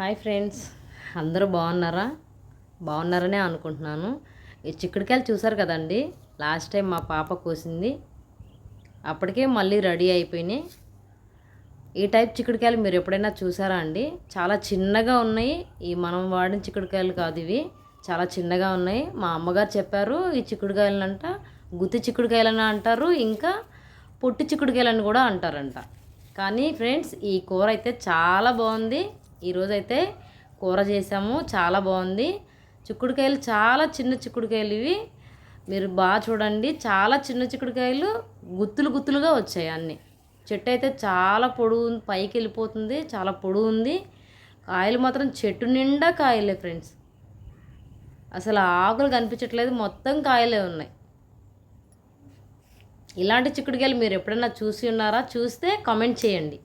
Hi friends. అందరూ బాగున్నారా? బాగున్నారనే అనుకుంటున్నాను. ఈ చిక్కుడుకాయలు చూసారు కదండి? లాస్ట్ టైం మా పాప కోసింది. అప్పటికే మళ్ళీ రెడీ అయిపోయినాయి. ఈ టైప్ చిక్కుడుకాయలు మీరు ఎప్పుడైనా చూసారా అండి? చాలా చిన్నగా ఉన్నాయి. ఈ మనం వాడిన చిక్కుడుకాయలు కాదు ఇవి. చాలా చిన్నగా ఉన్నాయి. మా అమ్మగారు చెప్పారు ఈ చిక్కుడుకాయలనంట గుత్తి చిక్కుడుకాయలని అంటారు ఇంకా పొట్టి చిక్కుడుకాయలని కూడా అంటారంట. కానీ ఫ్రెండ్స్ ఈ కూర అయితే చాలా బాగుంది. ఈరోజైతే కూర చేసాము. చాలా బాగుంది. చిక్కుడుకాయలు చాలా చిన్న చిక్కుడుకాయలు ఇవి. మీరు బాగా చూడండి. చాలా చిన్న చిక్కుడుకాయలు గుత్తులు గుత్తులుగా వచ్చాయి అన్నీ. చెట్టు అయితే చాలా పొడుగు పైకి వెళ్ళిపోతుంది. చాలా పొడుగు ఉంది. కాయలు మాత్రం చెట్టు నిండా కాయలే ఫ్రెండ్స్. అసలు ఆకులు కనిపించట్లేదు. మొత్తం కాయలే ఉన్నాయి. ఇలాంటి చిక్కుడుకాయలు మీరు ఎప్పుడైనా చూసి ఉన్నారా? చూస్తే కామెంట్ చేయండి.